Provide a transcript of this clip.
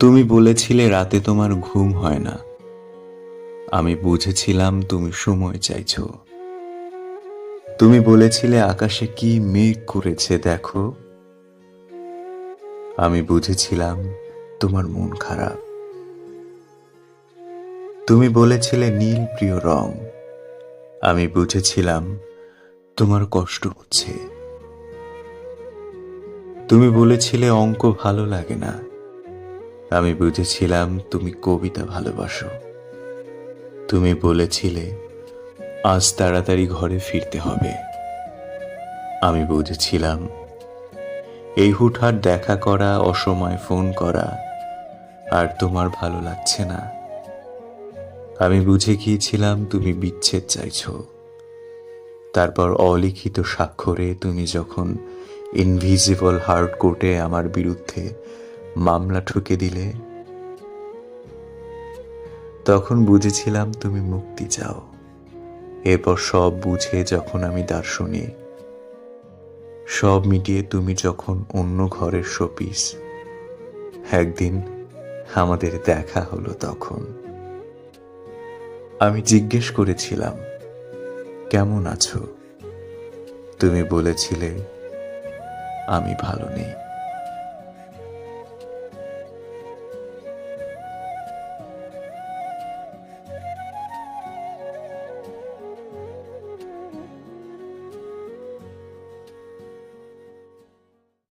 তুমি বলেছিলে রাতে তোমার ঘুম হয় না। আমি বুঝেছিলাম তুমি সময় চাইছো। তুমি বলেছিলে আকাশে কি মেঘ করেছে দেখো। আমি বুঝেছিলাম তোমার মন খারাপ। তুমি বলেছিলে নীল প্রিয় রং। আমি বুঝেছিলাম তোমার কষ্ট হচ্ছে। তুমি বলেছিলে অঙ্ক ভালো লাগে না। আমি বুঝেছিলাম তুমি কবিতা ভালোবাসো। তুমি বলেছিলে, আজ তাড়াতাড়ি ঘরে ফিরতে হবে। আমি বুঝেছিলাম, এই হুটহাট দেখা করা, অসময় ফোন করা, আর তোমার ভালো লাগছে না। আমি বুঝে গিয়েছিলাম, তুমি বিচ্ছেদ চাইছো। তারপর অলিখিত স্বাক্ষরে তুমি যখন ইনভিজিবল হার্ট কোর্টে আমার বিরুদ্ধে মামলা ঠুকে দিলে? তখন বুঝেছিলাম তুমি মুক্তি চাও। এরপর সব বুঝে যখন আমি দার্শনিক, সব মিটিয়ে তুমি যখন অন্য ঘরের শোপিস, একদিন আমাদের দেখা হলো তখন। আমি জিজ্ঞেস করেছিলাম, কেমন আছো? তুমি বলেছিলে, আমি ভালো নেই।